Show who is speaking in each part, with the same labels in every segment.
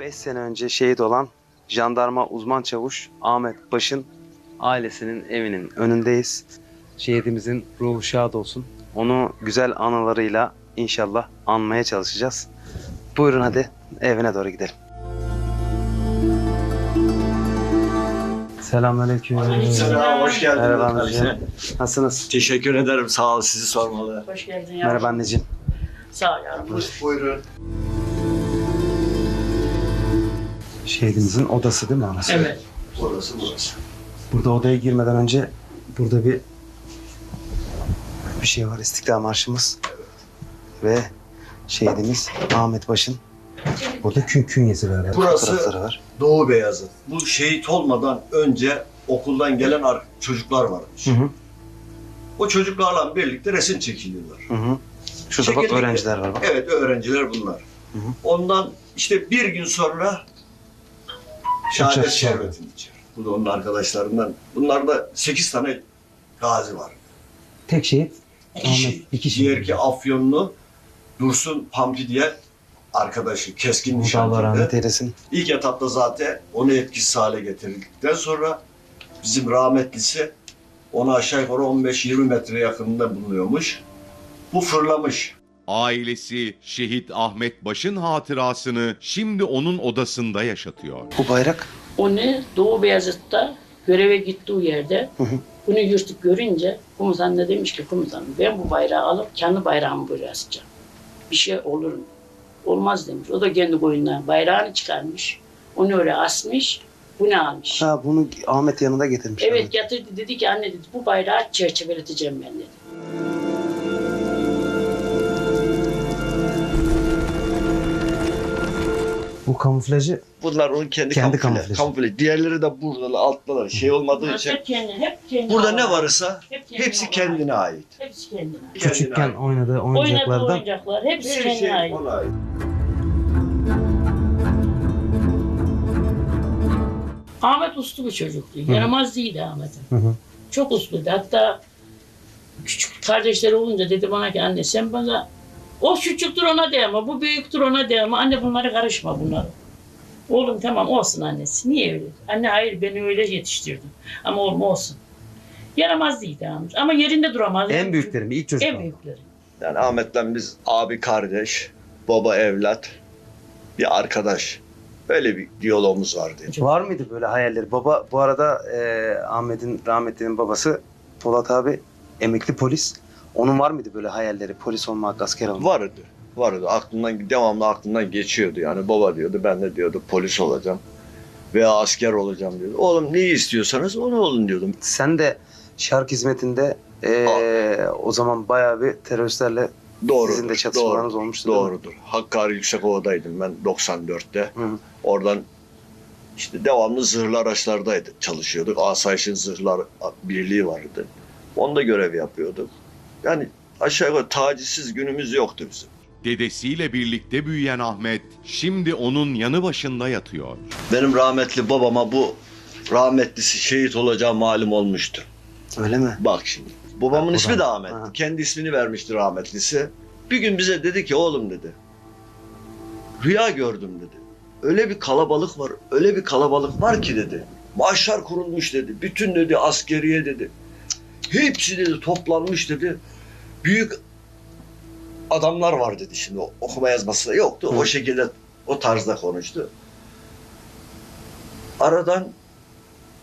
Speaker 1: 5 sene önce şehit olan jandarma uzman çavuş Ahmet Baş'ın ailesinin evinin önündeyiz. Şehidimizin ruhu şad olsun. Onu güzel anılarıyla inşallah anmaya çalışacağız. Buyurun hadi evine doğru gidelim. Selamünaleyküm.
Speaker 2: Selam, hoş geldin.
Speaker 1: Merhaba anneciğim. Nasılsınız?
Speaker 2: Teşekkür ederim, sağ ol sizi sormalı.
Speaker 3: Hoş geldin yavrum.
Speaker 1: Merhaba anneciğim.
Speaker 3: Sağ ol yavrum. buyur.
Speaker 2: Buyurun.
Speaker 1: Şehidimizin odası değil mi orası?
Speaker 3: Evet.
Speaker 2: Burası burası.
Speaker 1: Burada odaya girmeden önce burada bir bir şey var. İstiklal Marşımız ve şehidimiz Ahmet Baş'ın burada kün künyesi var.
Speaker 2: Burası-
Speaker 1: Fotoğrafları var.
Speaker 2: Doğu Beyazıt. Bu şehit olmadan önce okuldan gelen ar- çocuklar varmış.
Speaker 1: Hı hı,
Speaker 2: O çocuklarla birlikte resim çekiliyorlar.
Speaker 1: hı hı. Şurada bak
Speaker 2: Çekildi.
Speaker 1: öğrenciler var bak.
Speaker 2: Evet, öğrenciler bunlar.
Speaker 1: Hı hı.
Speaker 2: Ondan işte bir gün sonra şehadet şerbetini içiyor. Bu da onun arkadaşlarından. Bunlarda sekiz tane gazi var.
Speaker 1: Tek şehit
Speaker 2: İki
Speaker 1: Ahmet,
Speaker 2: şehit.
Speaker 1: iki şehit.
Speaker 2: Diğer ki Afyonlu Dursun Pampi diye arkadaşı keskin
Speaker 1: Allah rahmet
Speaker 2: nişancıydı.
Speaker 1: eylesin.
Speaker 2: İlk etapta zaten onu etkisiz hale getirdikten sonra bizim rahmetlisi ona aşağı yukarı 15-20 metre yakınında bulunuyormuş. Bu fırlamış.
Speaker 4: Ailesi şehit Ahmet Baş'ın hatırasını şimdi onun odasında yaşatıyor.
Speaker 1: Bu bayrak
Speaker 3: Onu Doğu Beyazıt'ta göreve gittiği yerde bunu yırtık görünce komutan da demiş ki komutanım ben bu bayrağı alıp kendi bayrağımı buraya asacağım. Bir şey olur mu? Olmaz demiş. O da kendi boyundan bayrağını çıkarmış. Onu öyle asmış. Bunu almış.
Speaker 1: ha bunu Ahmet yanında getirmiş.
Speaker 3: Evet getirdi dedi ki anne dedi bu bayrağı çerçeveleteceğim ben dedi.
Speaker 1: Bu kamuflajı
Speaker 2: Bunlar onun kendi,
Speaker 1: Kendi
Speaker 2: kamufle.
Speaker 1: kamuflajı.
Speaker 2: kamufle. Diğerleri de burada alttalar. Şey olmadığı için.
Speaker 3: hep kendi, hep kendi
Speaker 2: Burada ne
Speaker 3: olan.
Speaker 2: varsa
Speaker 3: Hep kendine
Speaker 2: hepsi
Speaker 3: olan.
Speaker 2: kendine ait.
Speaker 3: Hepsi kendine.
Speaker 1: küçükken
Speaker 2: Kendine ait.
Speaker 1: oynadığı
Speaker 3: Oynadığı
Speaker 1: oyuncaklardan
Speaker 3: oyuncaklar hepsi
Speaker 2: Her
Speaker 3: kendine
Speaker 2: şey
Speaker 3: ait.
Speaker 2: ona ait.
Speaker 3: Ahmet uslu bir çocuktu. Yaramaz değildi Ahmet'in.
Speaker 1: Hı hı.
Speaker 3: Çok usluydu. Hatta küçük kardeşleri olunca dedi bana ki anne sen bana o küçüktür ona değme, bu büyüktür ona değme. Anne bunlara karışma bunlara. Oğlum tamam olsun annesi. Niye öyle? Anne hayır beni öyle yetiştirdin. Ama oğlum olsun. Yaramaz değildi Ahmet. Ama yerinde duramaz.
Speaker 1: en büyükleri mi? İlk çocuk
Speaker 3: En
Speaker 1: mu?
Speaker 3: büyükleri.
Speaker 2: Yani Ahmet'le biz abi kardeş, baba evlat, bir arkadaş. Böyle bir diyalogumuz vardı.
Speaker 1: Var mıydı böyle hayalleri? Baba bu arada e, Ahmet'in rahmetlinin babası Polat abi emekli polis. Onun var mıydı böyle hayalleri? Polis olmak, asker olmak.
Speaker 2: Vardı. Vardı. Aklımdan devamlı aklımdan geçiyordu yani. Baba diyordu. Ben de diyordu polis olacağım. Veya asker olacağım diyordu. Oğlum neyi istiyorsanız onu olun diyordum.
Speaker 1: Sen de şark hizmetinde e, o zaman bayağı bir teröristlerle
Speaker 2: Doğrudur.
Speaker 1: sizin de çatışmalarınız
Speaker 2: doğrudur,
Speaker 1: olmuştu?
Speaker 2: Doğrudur. Hakkari Yüksekova'daydım ben 94'te.
Speaker 1: Hı hı.
Speaker 2: Oradan işte devamlı zırhlı araçlardaydı. Çalışıyorduk. Asayiş'in zırhlar birliği vardı. Onda görev yapıyorduk. Yani aşağı yukarı tacizsiz günümüz yoktu bizim.
Speaker 4: Dedesiyle birlikte büyüyen Ahmet şimdi onun yanı başında yatıyor.
Speaker 2: Benim rahmetli babama bu rahmetlisi şehit olacağı malum olmuştu.
Speaker 1: Öyle mi?
Speaker 2: Bak şimdi. Babamın
Speaker 1: Ha,
Speaker 2: ismi de
Speaker 1: babam.
Speaker 2: Ahmet.
Speaker 1: Ha.
Speaker 2: Kendi ismini vermişti rahmetlisi. Bir gün bize dedi ki oğlum dedi. Rüya gördüm dedi. Öyle bir kalabalık var, öyle bir kalabalık var ki dedi. Maaşlar kurulmuş dedi. Bütün dedi askeriye dedi. Hepsi dedi toplanmış dedi. Büyük adamlar var dedi şimdi. O- Okuma yazması da yoktu.
Speaker 1: Hı.
Speaker 2: O şekilde o tarzda konuştu. Aradan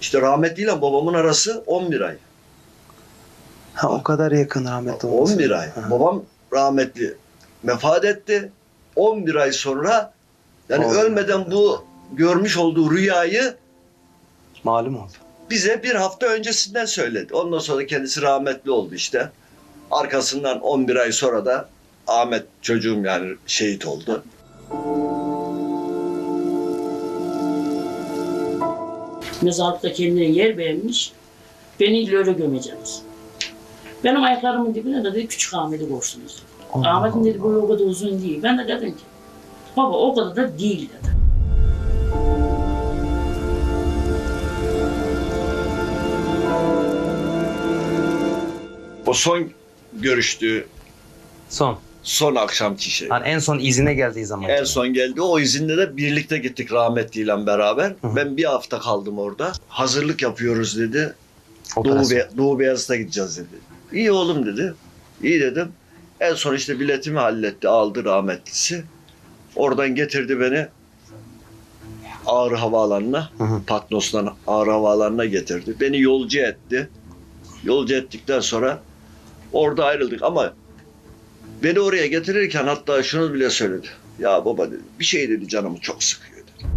Speaker 2: işte rahmetliyle babamın arası 11 ay.
Speaker 1: Ha o kadar yakın rahmetli olması.
Speaker 2: 11 ay.
Speaker 1: Ha.
Speaker 2: Babam rahmetli vefat etti. 11 ay sonra yani
Speaker 1: Oldu.
Speaker 2: ölmeden bu görmüş olduğu rüyayı
Speaker 1: Malum oldu.
Speaker 2: Bize bir hafta öncesinden söyledi. Ondan sonra kendisi rahmetli oldu işte. Arkasından 11 ay sonra da Ahmet çocuğum yani şehit oldu.
Speaker 3: Mezarlıkta kendine yer beğenmiş. Beni öyle gömeceğiz. Benim ayaklarımın dibine de dedi küçük Ahmet'i koştunuz. Ahmet'in dedi boyu o kadar uzun değil. Ben de dedim ki baba o kadar da değil dedim.
Speaker 2: O son görüştüğü
Speaker 1: Son.
Speaker 2: Son akşamki şey.
Speaker 1: Hani en son izine geldiği zaman.
Speaker 2: En son geldi. O izinde de birlikte gittik rahmetliyle beraber.
Speaker 1: Hı hı.
Speaker 2: Ben bir hafta kaldım orada. Hazırlık yapıyoruz dedi. Doğu,
Speaker 1: Operasyon.
Speaker 2: Be- Doğu Beyazıt'a gideceğiz dedi. İyi oğlum dedi. İyi dedim. En son işte biletimi halletti. Aldı rahmetlisi. Oradan getirdi beni Ağrı Havaalanı'na.
Speaker 1: Hı hı.
Speaker 2: Patnos'tan Ağrı Havaalanı'na getirdi. Beni yolcu etti. Yolcu ettikten sonra orada ayrıldık ama beni oraya getirirken hatta şunu bile söyledi. Ya baba dedi bir şey dedi canımı çok sıkıyor dedi.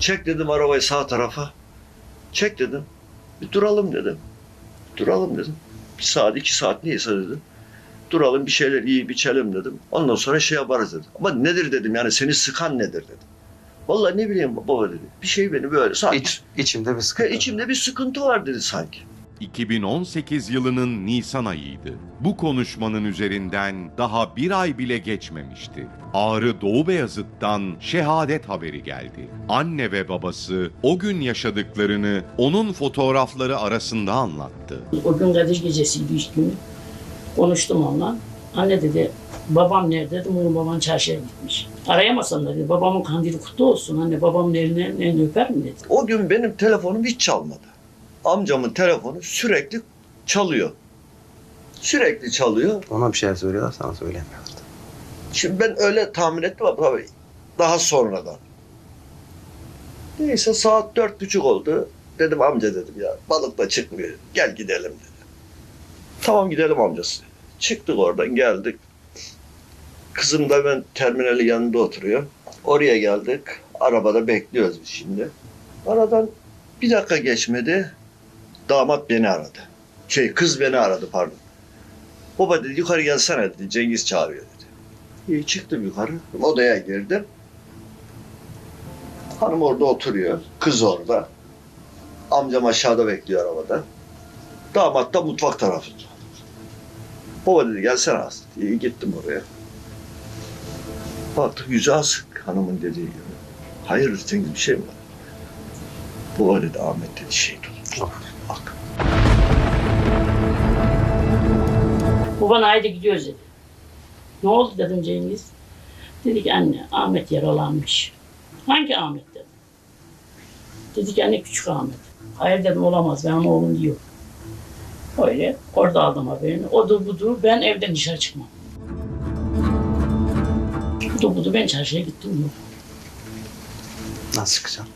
Speaker 2: Çek dedim arabayı sağ tarafa. Çek dedim. Bir duralım dedim. Duralım dedim. Bir saat iki saat neyse dedim. Duralım bir şeyler yiyip içelim dedim. Ondan sonra şey yaparız dedim. Ama nedir dedim yani seni sıkan nedir dedim. Vallahi ne bileyim baba dedi. Bir şey beni böyle sanki.
Speaker 1: İç, içimde bir
Speaker 2: He,
Speaker 1: sıkıntı.
Speaker 2: içimde bir sıkıntı var dedi sanki.
Speaker 4: 2018 yılının Nisan ayıydı. Bu konuşmanın üzerinden daha bir ay bile geçmemişti. Ağrı Doğu Beyazıt'tan şehadet haberi geldi. Anne ve babası o gün yaşadıklarını onun fotoğrafları arasında anlattı.
Speaker 3: O gün Kadir gecesiydi ilk günü. Konuştum onunla. Anne dedi, babam nerede? Dedim, onun baban çarşıya gitmiş. Arayamasan da dedi, babamın kandili kutlu olsun. Anne babamın eline, elini öper mi dedi.
Speaker 2: O gün benim telefonum hiç çalmadı. Amcamın telefonu sürekli çalıyor. Sürekli çalıyor.
Speaker 1: Ona bir şey söylüyorlar sana söylemiyorlar.
Speaker 2: Şimdi ben öyle tahmin ettim ama tabii daha sonradan. Neyse saat dört buçuk oldu. Dedim amca dedim ya balık da çıkmıyor. Gel gidelim dedi. Tamam gidelim amcası. Çıktık oradan geldik. Kızım da ben terminali yanında oturuyor. Oraya geldik. Arabada bekliyoruz biz şimdi. Aradan bir dakika geçmedi. Damat beni aradı. Şey kız beni aradı pardon. Baba dedi yukarı gelsene dedi. Cengiz çağırıyor dedi. İyi çıktım yukarı. Odaya girdim. Hanım orada oturuyor. Kız orada. Amcam aşağıda bekliyor arabada. Damat da mutfak tarafında. Baba dedi gelsene az. İyi gittim oraya. Baktık yüzü asık hanımın dediği gibi. Hayır senin bir şey mi var? Baba dedi Ahmet dedi şehit olmuş.
Speaker 1: Of.
Speaker 2: Bak.
Speaker 3: Baban haydi gidiyoruz dedi. Ne oldu dedim Cengiz. Dedi ki anne Ahmet yaralanmış. Hangi Ahmet dedim. Dedi ki anne küçük Ahmet. Hayır dedim olamaz ben onun oğlum diyor. Öyle orada aldım haberini. Odur budur ben evden dışarı çıkmam. Budur ben çarşıya gittim.
Speaker 1: Nasıl çıkacağım?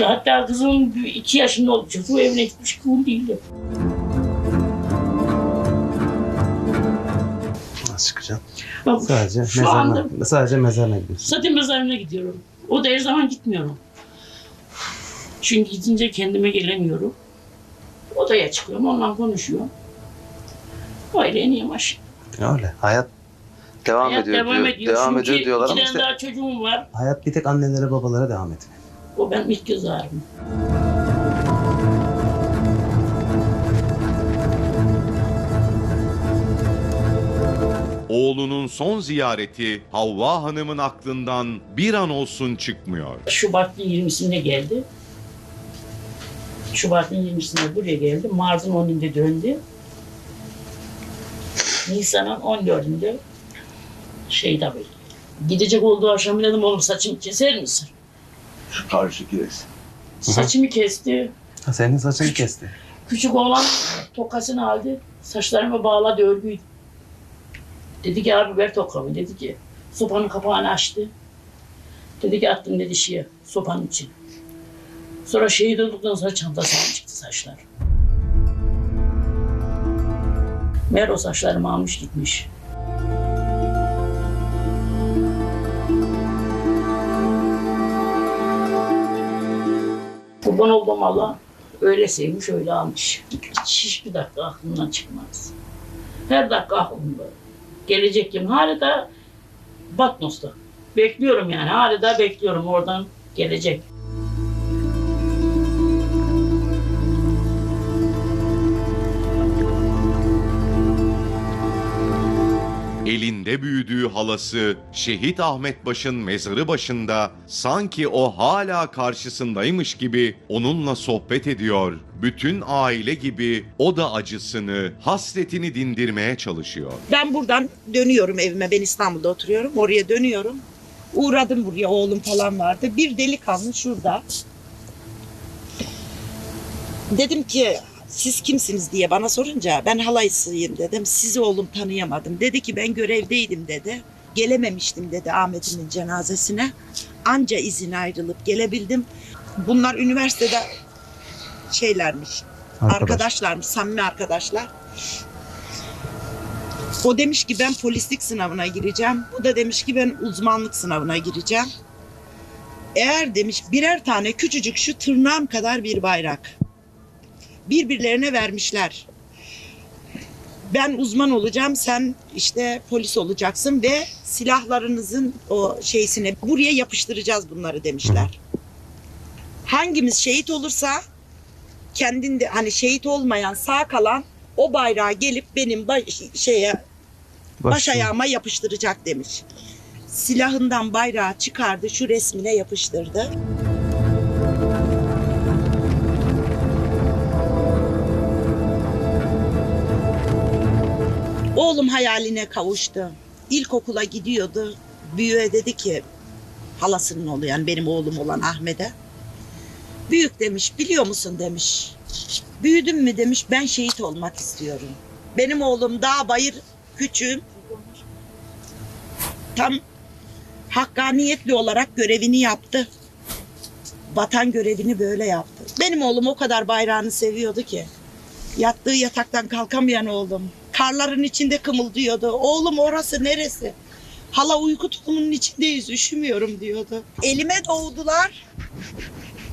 Speaker 3: Hatta kızım iki yaşında oldu çocuğu evine gitmiş kul değildi.
Speaker 1: Nasıl çıkacağım?
Speaker 3: Bak,
Speaker 1: Sadece
Speaker 3: şu anda
Speaker 1: mezarına, sadece mezarına gidiyorsun.
Speaker 3: Zaten mezarına gidiyorum. O da her zaman gitmiyorum. Çünkü gidince kendime gelemiyorum. Odaya çıkıyorum, onunla konuşuyorum. Öyle ineyim aşağı.
Speaker 1: Öyle. Hayat devam
Speaker 3: Hayat
Speaker 1: ediyor.
Speaker 3: devam
Speaker 1: diyor.
Speaker 3: ediyor.
Speaker 1: Devam
Speaker 3: Çünkü
Speaker 1: ediyor diyorlar ama işte
Speaker 3: daha çocuğum var.
Speaker 1: hayat bir tek annelere babalara devam etmiyor.
Speaker 3: O benim ilk göz ağrım.
Speaker 4: Oğlunun son ziyareti Havva Hanım'ın aklından bir an olsun çıkmıyor.
Speaker 3: Şubat'ın 20'sinde geldi. Şubat'ın 20'sinde buraya geldi. Mart'ın 10'unda döndü. Nisan'ın 14'ünde şeyde böyle. Gidecek olduğu akşam dedim oğlum saçımı keser misin?
Speaker 2: Şu karşı resim.
Speaker 3: Saçımı kesti.
Speaker 1: Ha, senin saçını kesti.
Speaker 3: Küçük oğlan tokasını aldı. Saçlarımı bağladı örgüydü. Dedi ki abi ver tokamı. Dedi ki sopanın kapağını açtı. Dedi ki attım dedi şeye sopanın için. Sonra şehit olduktan sonra çantasından çıktı saçlar. Meğer o saçlarımı almış gitmiş. Kurban oldum Allah. Öyle sevmiş, öyle almış. Hiç hiçbir dakika aklımdan çıkmaz. Her dakika aklımda. Gelecek kim? Hala da Batmos'ta. Bekliyorum yani. Hala da bekliyorum oradan gelecek.
Speaker 4: Elinde büyüdüğü halası şehit Ahmet Baş'ın mezarı başında sanki o hala karşısındaymış gibi onunla sohbet ediyor. Bütün aile gibi o da acısını, hasretini dindirmeye çalışıyor.
Speaker 5: Ben buradan dönüyorum evime. Ben İstanbul'da oturuyorum. Oraya dönüyorum. Uğradım buraya. Oğlum falan vardı. Bir delikanlı şurada. Dedim ki siz kimsiniz diye bana sorunca ben halaysıyım dedim. Sizi oğlum tanıyamadım. Dedi ki ben görevdeydim dedi. Gelememiştim dedi Ahmet'imin cenazesine. Anca izin ayrılıp gelebildim. Bunlar üniversitede şeylermiş. Arkadaşlarmış, samimi arkadaşlar. O demiş ki ben polislik sınavına gireceğim. Bu da demiş ki ben uzmanlık sınavına gireceğim. Eğer demiş birer tane küçücük şu tırnağım kadar bir bayrak. Birbirlerine vermişler. Ben uzman olacağım, sen işte polis olacaksın ve silahlarınızın o şeysine buraya yapıştıracağız bunları demişler. Hangimiz şehit olursa kendinde hani şehit olmayan sağ kalan o bayrağı gelip benim baş, şeye baş ayağıma yapıştıracak demiş. Silahından bayrağı çıkardı, şu resmine yapıştırdı. Oğlum hayaline kavuştu. İlkokula gidiyordu. Büyüğe dedi ki halasının oğlu yani benim oğlum olan Ahmet'e. Büyük demiş biliyor musun demiş. Büyüdüm mü demiş ben şehit olmak istiyorum. Benim oğlum dağ bayır küçüğüm. Tam hakkaniyetli olarak görevini yaptı. Vatan görevini böyle yaptı. Benim oğlum o kadar bayrağını seviyordu ki. Yattığı yataktan kalkamayan oğlum. Karların içinde kımıldıyordu. Oğlum orası neresi? Hala uyku tulumunun içindeyiz üşümüyorum diyordu. Elime doğdular.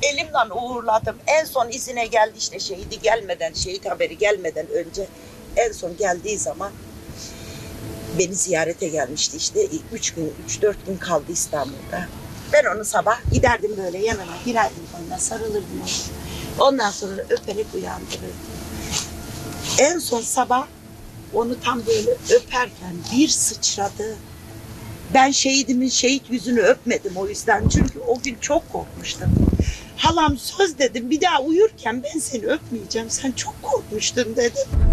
Speaker 5: Elimden uğurladım. En son izine geldi işte şehidi gelmeden, şehit haberi gelmeden önce en son geldiği zaman beni ziyarete gelmişti işte. Üç gün, üç dört gün kaldı İstanbul'da. Ben onu sabah giderdim böyle yanına girerdim onunla sarılırdım. Ondan sonra öperek uyandırırdım. En son sabah onu tam böyle öperken bir sıçradı. Ben şehidimin şehit yüzünü öpmedim o yüzden. Çünkü o gün çok korkmuştum. Halam söz dedim bir daha uyurken ben seni öpmeyeceğim. Sen çok korkmuştun dedim.